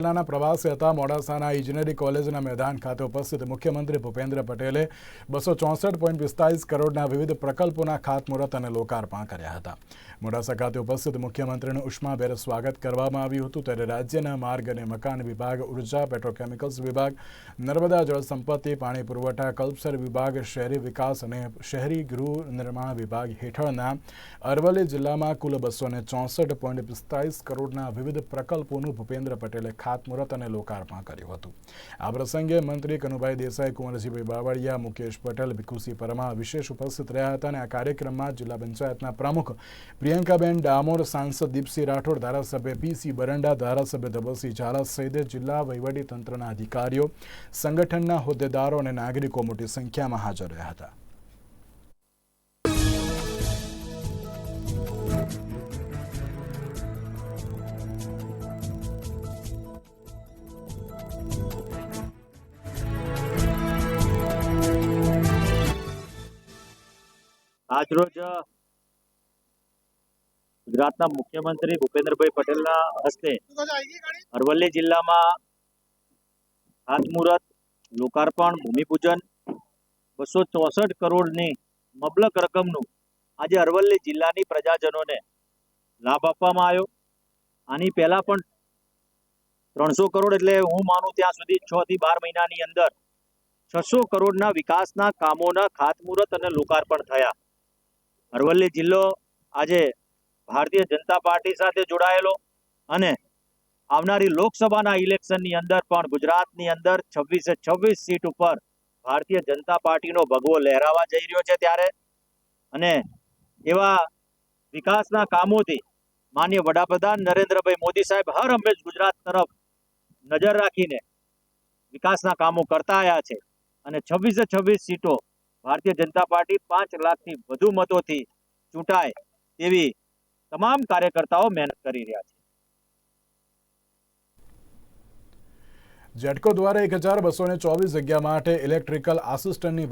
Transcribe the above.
જિલ્લાના પ્રવાસે હતા. મોડાસાના ઇજનેરી કોલેજના મેદાન ખાતે ઉપસ્થિત મુખ્યમંત્રી ભૂપેન્દ્ર પટેલે બસો ચોસઠ પોઈન્ટ પિસ્તાલીસ કરોડના વિવિધ પ્રકલ્પોના ખાતમુહૂર્ત અને લોકાર્પણ કર્યા હતા. મોડાસા ખાતે ઉપસ્થિત મુખ્યમંત્રીનું ઉષ્માભેર સ્વાગત કરવામાં આવ્યું હતું. ત્યારે રાજ્યના માર્ગ અને મકાન વિભાગ, ઊર્જા, પેટ્રોકેમિકલ્સ વિભાગ, નર્મદા જળ સંપત્તિ, પાણી પુરવઠા, કલ્પસર વિભાગ, શહેરી વિકાસ અને શહેરી ગૃહ નિર્માણ વિભાગ હેઠળના અરવલ્લી જિલ્લામાં કુલ બસો ચોસઠ પોઈન્ટ પિસ્તાલીસ કરોડના વિવિધ પ્રકલ્પોનું ભૂપેન્દ્ર પટેલે ખાતમુહૂર્ત અને લોકાર્પણ કર્યું હતું. આ પ્રસંગે મંત્રી કનુભાઈ દેસાઈ, કુંવરજીભાઈ બાવળિયા, મુકેશ પટેલ ભીખુસિંહ પરમા વિશેષ ઉપસ્થિત રહ્યા હતા અને આ કાર્યક્રમમાં જિલ્લા પંચાયતના પ્રમુખ પ્રિયંકાબેન ડામોર, સાંસદ દીપસિંહ રાઠોડ, ધારાસભ્ય પીસી બરંડા, ધારાસભ્ય ધબલસિંહ ઝાલા સહિત જિલ્લા વહીવટી તંત્રના અધિકારીઓ, સંગઠનના હોદ્દેદારો અને નાગરિકો મોટી સંખ્યામાં હાજર રહ્યા હતા. આજરોજ ગુજરાતના મુખ્યમંત્રી ભૂપેન્દ્રભાઈ પટેલના હસ્તે અરવલ્લી જિલ્લામાં ખાતમુહૂર્ત, લોકાર્પણ, ભૂમિપૂજન, બસો ચોસઠ કરોડની મબલક રકમનું આજે અરવલ્લી જિલ્લાની પ્રજાજનોને લાભ આપવામાં આવ્યો. આની પહેલા પણ ત્રણસો કરોડ એટલે હું માનું ત્યાં સુધી છ થી બાર મહિનાની અંદર છસો કરોડના વિકાસના કામોના ખાતમુહૂર્ત અને લોકાર્પણ થયા. અરવલ્લી જિલ્લો આજે ભારતીય જનતા પાર્ટી સાથે જોડાયેલો અને આવનારી લોકસભાના ઇલેક્શનની અંદર પણ ગુજરાતની અંદર છવ્વીસે છવ્વીસ સીટ ઉપર ભારતીય જનતા પાર્ટીનો ભગવો લહેરાવા જઈ રહ્યો છે ત્યારે. અને એવા વિકાસના કામોથી માન્ય વડાપ્રધાન નરેન્દ્રભાઈ મોદી સાહેબ હર હંમેશ ગુજરાત તરફ નજર રાખીને વિકાસના કામો કરતા આવ્યા છે. અને છવ્વીસે છવ્વીસ સીટો ભારતીય જનતા પાર્ટી પાંચ લાખથી વધુ મતોથી ચૂંટાય તેવી તમામ કાર્યકર્તાઓ મહેનત કરી રહ્યા છે. જેટકો દ્વારા એક હજાર બસો ચોવીસ જગ્યા માટે ઇલેક્ટ્રિકલ આસિસ્ટન્ટની